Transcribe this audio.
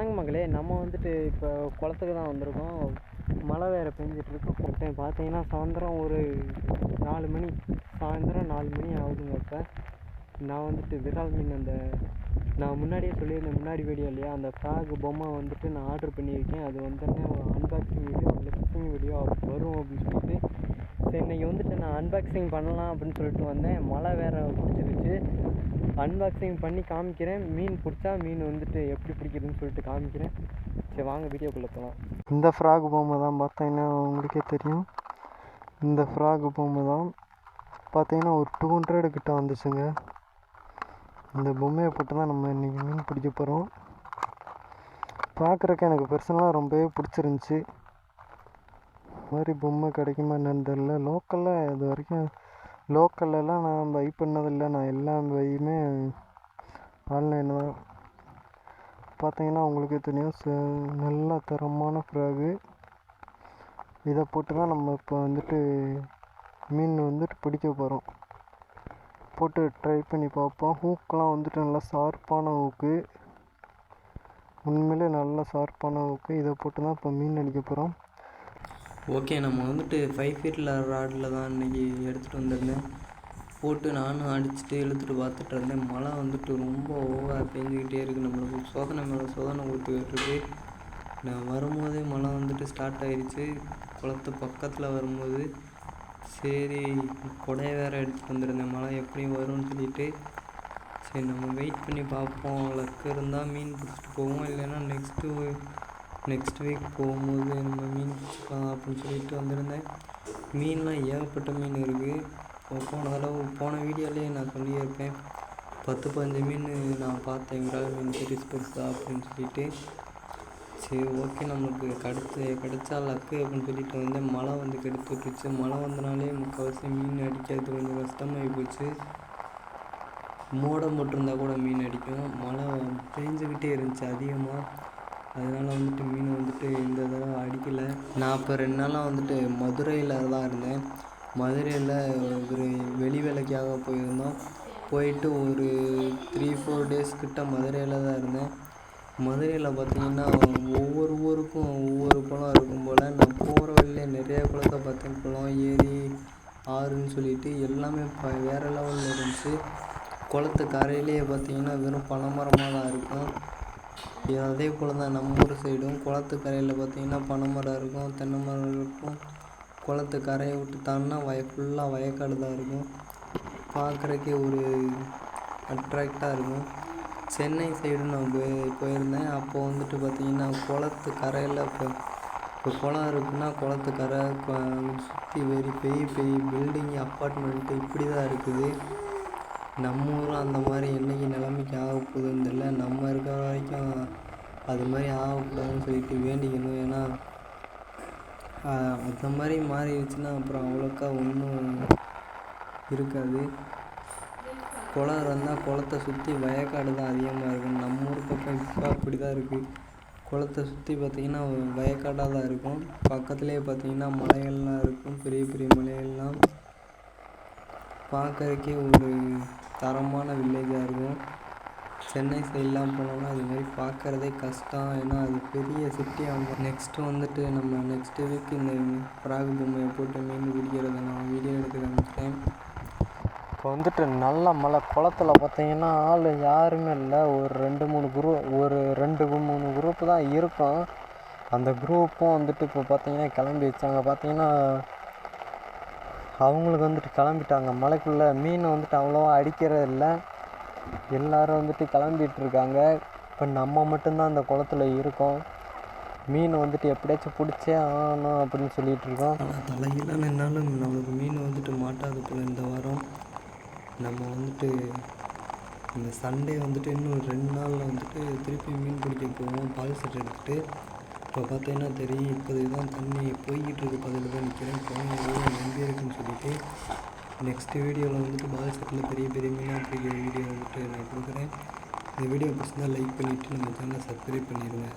வணக்கம் மகளே. நம்ம வந்துட்டு இப்போ குளத்துக்கு தான் வந்திருக்கோம். மழை வேறு பெஞ்சிட்ருக்கு இப்போ பார்த்தீங்கன்னா சாயந்தரம் ஒரு நாலு மணி சாயந்தரம் நாலு மணி ஆகுதுங்க இப்போ. நான் வந்துட்டு விரால் மீன் அந்த நான் முன்னாடியே சொல்லியிருந்தேன் முன்னாடி வீடியோ இல்லையா? அந்த ஃப்ராக் பொம்மை வந்துட்டு நான் ஆர்டர் பண்ணியிருக்கேன். அது வந்தோடனே அன்பாக்சிங் வீடியோ லிஃப்டிங் வீடியோ வரும் அப்படின்னு சொல்லிட்டு. சரி இன்றைக்கி வந்துட்டு நான் அன்பாக்சிங் பண்ணலாம் அப்படின்னு சொல்லிட்டு வந்தேன். மழை வேறு பிடிச்சிருச்சு. அன்பாக்சிங் பண்ணி காமிக்கிறேன். மீன் பிடிச்சா மீன் வந்துட்டு எப்படி பிடிக்குதுன்னு சொல்லிட்டு காமிக்கிறேன். சரி வாங்க வீடியோக்குள்ளே போகலாம் இந்த ஃப்ராக் பொம்மை தான் பார்த்தீங்கன்னா உங்களுக்கே தெரியும். இந்த ஃப்ராக் பொம்மை தான் பார்த்தீங்கன்னா ஒரு டூ ஹண்ட்ரடு கிட்ட வந்துச்சுங்க. இந்த பொம்மையை போட்டு தான் நம்ம இன்றைக்கி மீன் பிடிக்க போகிறோம் பார்க்குறக்கு எனக்கு பர்சனலாக ரொம்பவே பிடிச்சிருந்துச்சி. மாதிரி பொம்மை கிடைக்குமா என்னன்னு தெரில லோக்கலில் இது வரைக்கும் லோக்கல்லலாம் நான் பை பண்ணதில்லை. நான் எல்லா பையுமே ஆன்லைனில் தான். பார்த்தீங்கன்னா உங்களுக்கு தெரியும் ச நல்ல தரமான ஃப்ராகு இதை போட்டு தான் நம்ம இப்போ வந்துட்டு மீன் வந்துட்டு பிடிக்க போகிறோம் போட்டு ட்ரை பண்ணி பார்ப்போம். ஹூக்கெலாம் வந்துட்டு நல்லா ஷார்ப்பான ஹூக்கு உண்மையிலே நல்லா ஷார்ப்பான ஹூக்கு இதை போட்டு தான் இப்போ மீன் அடிக்க போகிறோம் ஓகே நம்ம வந்துட்டு ஃபைவ் ஃபீட்டில் ராடில் தான் இன்றைக்கி எடுத்துகிட்டு வந்திருந்தேன். போட்டு நானும் அடிச்சுட்டு இழுத்துட்டு பார்த்துட்டு இருந்தேன். மழை வந்துட்டு ரொம்ப ஓவராக பெஞ்சிக்கிட்டே இருக்குது நம்மளுக்கு சோதனை மேலே சோதனை கொடுத்துக்கிட்டு இருக்கு நான் வரும்போதே மழை வந்துட்டு ஸ்டார்ட் ஆயிடுச்சு குளத்து பக்கத்தில் வரும்போது சரி கொடையை வேறு எடுத்துகிட்டு வந்திருந்தேன். மழை எப்படி வரும்னு சொல்லிட்டு. சரி நம்ம வெயிட் பண்ணி பார்ப்போம். லக்கு இருந்தால் மீன் பிடிச்சிட்டு போவோம். இல்லைன்னா நெக்ஸ்ட்டு நெக்ஸ்ட் வீக் போகும்போது நம்ம மீன் பிடிச்சிக்கலாம் அப்படின்னு சொல்லிட்டு வந்திருந்தேன். மீன்லாம் ஏகப்பட்ட மீன் இருக்குது போன தடவை போன வீடியோலேயே நான் சொல்லியிருப்பேன். பத்து பதினஞ்சு மீன் நான் பார்த்தேன். விரால் மீன் பெருசு பெருசா அப்படின்னு சொல்லிட்டு. சரி ஓகே நமக்கு கிடைச்சு கிடைச்சா லக்கு அப்படின்னு சொல்லிட்டு வந்து மழை வந்து கெடுத்து விட்டுச்சு மழை வந்தனாலே முக்கால்வாசி மீன் அடிக்கிறது கொஞ்சம் கஷ்டமாகி போச்சு. மோடம் போட்டிருந்தா கூட மீன் அடிக்கும். மழை பெஞ்சுக்கிட்டே இருந்துச்சு அதிகமாக அதனால் வந்துட்டு மீன் வந்துட்டு இந்த தடவை அடிக்கலை. நான் இப்போ ரெண்டு நாளாக வந்துட்டு மதுரையில் தான் இருந்தேன். மதுரையில் ஒரு வெளி வேலைக்காக போயிருந்தோம். போயிட்டு ஒரு த்ரீ ஃபோர் டேஸ் கிட்ட மதுரையில் தான் இருந்தேன். மதுரையில் பார்த்தீங்கன்னா ஒவ்வொரு ஊருக்கும் ஒவ்வொரு குளம் இருக்கும் போல் நான் போகிற வழியிலே நிறைய குளத்தை பார்த்தேன். குளம் ஏரி ஆறுன்னு சொல்லிட்டு எல்லாமே இப்போ வேறு லெவலில் இருந்துச்சு. குளத்து கரையிலேயே பார்த்தீங்கன்னா வெறும் பனைமரமாக தான் இருக்கும் அதே போல் தான் நம்ம ஊர் சைடும் குளத்து கரையில் பார்த்தீங்கன்னா பனைமரம் இருக்கும் தென்னை மரம் இருக்கும். குளத்து கரையை விட்டு தாண்டினா வய ஃபுல்லாக வயக்காடு தான் இருக்கும். பார்க்குறக்கே ஒரு அட்ராக்டாக இருக்கும். சென்னை சைடு நான் போய் போயிருந்தேன். அப்போது வந்துட்டு பார்த்தீங்கன்னா குளத்து கரையில் இப்போ இப்போ குளம் இருக்குன்னா குளத்து கரை சுற்றி வெறி பெரிய பெரிய பில்டிங் அப்பார்ட்மெண்ட்டு இப்படி தான் இருக்குது. நம்ம ஊரும் அந்த மாதிரி என்றைக்கு நிலைமைக்கு ஆக போகுதுன்னு தெரில நம்ம இருக்கிற வரைக்கும் அது மாதிரி ஆகக்கூடாதுன்னு சொல்லிட்டு வேண்டிக்கணும். ஏன்னா அந்த மாதிரி மாறிடுச்சுன்னா அப்புறம் அவ்வளோக்கா ஒன்றும் இருக்காது. குளம் இருந்தால் குளத்த சுற்றி வயக்காடு தான் அதிகமாக இருக்கும். நம்ம ஊர் பக்கம் இப்போ அப்படி தான் இருக்குது குளத்த சுற்றி பார்த்திங்கன்னா வயக்காடாக தான் இருக்கும். பக்கத்துலேயே பார்த்திங்கன்னா மலைகள்லாம் இருக்கும். பெரிய பெரிய மலைகள்லாம் பார்க்கறக்கே ஒரு தரமான வில்லேஜாக இருக்கும். சென்னை சைட்லாம் போனோம்னா அது மாதிரி பார்க்குறதே கஷ்டம். ஏன்னா அது பெரிய சிட்டியாக ஆகும் நெக்ஸ்ட்டு வந்துட்டு நம்ம நெக்ஸ்ட்டு வீக் இந்த ஃப்ராக் பொம்மையை போட்டு மீன் பிடிக்கிறத நான் வீடியோ எடுத்து காமிச்சிட்டேன் இப்போ வந்துட்டு நல்ல மழை. குளத்துல பார்த்தீங்கன்னா ஆள் யாருமே இல்லை. ஒரு ரெண்டு மூணு குரூப் ஒரு ரெண்டு மூணு குரூப்பு தான் இருக்கும். அந்த குரூப்பும் வந்துட்டு இப்போ பார்த்தீங்கன்னா கிளம்பி வச்சாங்க. பார்த்தீங்கன்னா அவங்களுக்கு வந்துட்டு கிளம்பிட்டாங்க. மலைக்குள்ளே மீன் வந்துட்டு அவ்வளோவா அடிக்கிறது இல்லை. எல்லோரும் வந்துட்டு கிளம்பிட்டு இருக்காங்க. இப்போ நம்ம மட்டும்தான் அந்த குளத்துல இருக்கோம். மீன் வந்துட்டு எப்படியாச்சும் பிடிச்சே ஆகணும் அப்படின்னு சொல்லிட்டு இருக்கோம். நின்னாலும் நம்மளுக்கு மீன் வந்துட்டு மாட்டாது போல் இந்த வாரம். நம்ம வந்துட்டு இந்த சண்டே வந்துட்டு இன்னும் ரெண்டு நாளில் வந்துட்டு திருப்பி மீன் பிடிக்க போவோம் பால் செட் எடுத்துகிட்டு இப்போ பார்த்தீங்கன்னா தெரியும் இப்போது தான் தண்ணி போய்கிட்டு இருக்கு பதில் தான் நிற்கிறேன் போன எவ்வளோ நம்பி இருக்குன்னு சொல்லிட்டு. நெக்ஸ்ட் வீடியோவில் வந்துட்டு பால் செட்டில் பெரிய பெரிய மீனாக பிடிக்கிற வீடியோ வந்துட்டு நான் கொடுக்குறேன். இந்த வீடியோ பிடிச்சிருந்தால் லைக் பண்ணிவிட்டு நம்ம சேனலை சப்ஸ்கிரைப் பண்ணிடுங்க.